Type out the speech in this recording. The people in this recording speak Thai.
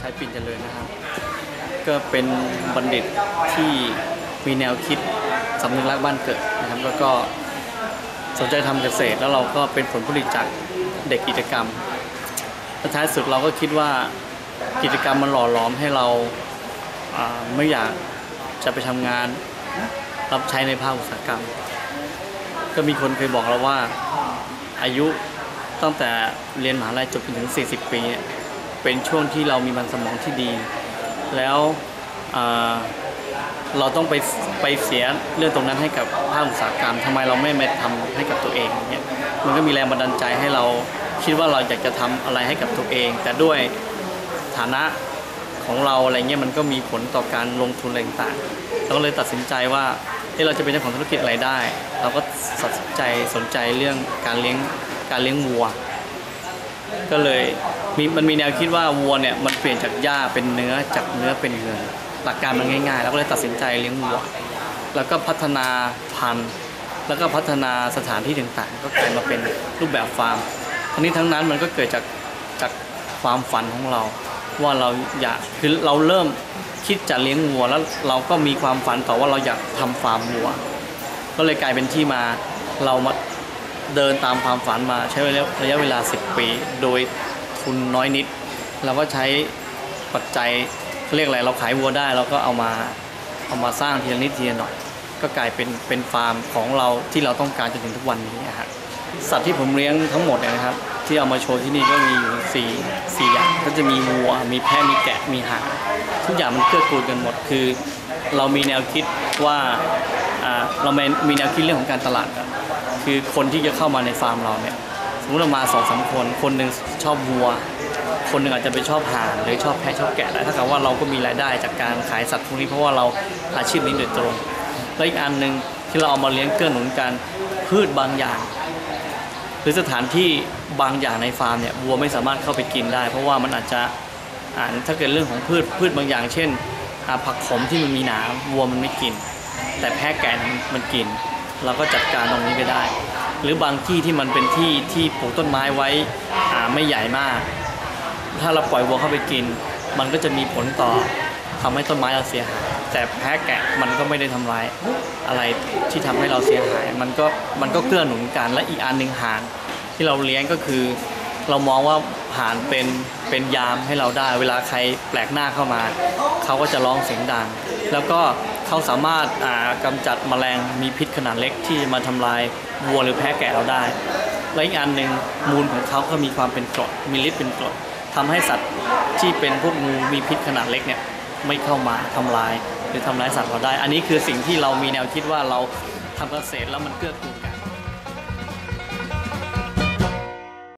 ชัยปิ่นเจริญนะครับ ก็เป็นบัณฑิตที่มีแนวคิดสำนึกรักบ้านเกิดนะครับ แล้วก็สนใจทำเกษตร แล้วเราก็เป็นผลผลิตจากเด็กกิจกรรมและท้ายสุดเราก็คิดว่ากิจกรรมมันหล่อหลอมให้เราอ่าไม่อยากจะไปทำงานรับใช้ในภาคอุตสาหกรรม ก็มีคนเคยบอกเราว่าอายุตั้งแต่เรียนมหาลัยจบจนถึง 40 ปีเนี่ย เป็นช่วงที่เรามีมันสมองที่ดี แล้วเราต้องไปไปเสียเรื่องตรงนั้นให้กับภาคอุตสาหกรรมทำไมเราไม่มาทำให้กับตัวเองเนี่ยมันก็มีแรงบันดาลใจให้เราคิดว่าเราอยากจะทำอะไรให้กับตัวเอง แต่ด้วยฐานะของเราอะไรเงี้ยมันก็มีผลต่อการลงทุนอะไรต่างเราก็เลยตัดสินใจว่าเอ้เราจะเป็นเจ้าของธุรกิจอะไรได้ เราก็สนใจสนใจเรื่องการเลี้ยงการเลี้ยงวัว ก็เลยมีมันมีแนวคิดว่าวัวเนี่ยมันเปลี่ยนจากหญ้าเป็นเนื้อจากเนื้อเป็นเงินหลักการมันง่ายๆ แล้วก็เลยตัดสินใจเลี้ยงวัว แล้วก็พัฒนาพันธุ์ แล้วก็พัฒนาสถานที่ต่างๆ ก็กลายมาเป็นรูปแบบฟาร์มทั้งนี้ทั้งนั้นมันก็เกิดจากจากความฝันของเรา ว่าเราอยากคือเราเริ่มคิดจะเลี้ยงวัวแล้วเราก็มีความฝันต่อว่าเราอยากทำฟาร์มวัว ก็เลยกลายเป็นที่มาเรามา เดินตามความฝันมาใช้ระยะเวลา 10 ปี โดยทุนน้อยนิด เราก็ใช้ปัจจัยเรียกอะไรเราขายวัวได้เราก็เอามาเอามาสร้างทีละนิดทีละหน่อย ก็กลายเป็นเป็นฟาร์มของเราที่เราต้องการจนถึงทุกวันนี้อะฮะสัตว์ที่ผมเลี้ยงทั้งหมดนะครับ ที่เอามาโชว์ที่นี่ก็มีอยู่สี่สี่อย่างก็จะมีวัว มีแพะมีแกะมีห่านทุกอย่างมันเกื้อกูลกันหมดคือ เรามีแนวคิดว่าเรามีมีแนวคิดเรื่องของการตลาด คือคนที่จะเข้ามาในฟาร์มเราเนี่ยสมมติเรามาสองสามคน คนหนึ่งชอบวัว คนหนึ่งอาจจะไปชอบห่านหรือชอบแพะชอบแกะแต่ถ้าเกับว่าเราก็มีรายได้จากการขายสัตว์พวกนี้เพราะว่าเราอาชีพนี้โดยตรงและอีกอันหนึ่งที่เราเอามาเลี้ยงเกื้อหนุนกันพืชบางอย่าง หรือสถานที่บางอย่างในฟาร์มเนี่ยวัวไม่สามารถเข้าไปกินได้ เพราะว่ามันอาจจะถ้าเกิดเรื่องของพืชพืชบางอย่าง เช่นผักขมที่มันมีหนามวัวมันไม่กิน แต่แพะแกะมันกิน เราก็จัดการตรงนี้ไปได้ หรือบางที่ที่มันเป็นที่ที่ปลูกต้นไม้ไว้อ่าไม่ใหญ่มาก ถ้าเราปล่อยวัวเข้าไปกิน มันก็จะมีผลต่อทำให้ต้นไม้เราเสียหายแต่แพะแกะมันก็ไม่ได้ทำร้ายอะไรที่ทำให้เราเสียหาย มันก็มันก็เกื้อหนุนกันและอีกอันหนึ่งห่านที่เราเลี้ยงก็คือ เรามองว่าห่านเป็นเป็นยามให้เราได้ เวลาใครแปลกหน้าเข้ามา เขาก็จะร้องเสียงดัง แล้วก็ เขาสามารถกำกำจัดแมลงมีพิษขนาดเล็กที่มาทำลายวัวหรือแพะแกะเราได้ และอีกอันหนึ่งมูลของเขาก็มีความเป็นกรดมีฤทธิ์เป็นกรดทำให้สัตว์ที่เป็นพวกงูมีพิษขนาดเล็กเนี่ยไม่เข้ามาทำลายหรือทำร้ายสัตว์เราได้ อันนี้คือสิ่งที่เรามีแนวคิดว่าเราทำเกษตรแล้วมันเกื้อกูลกัน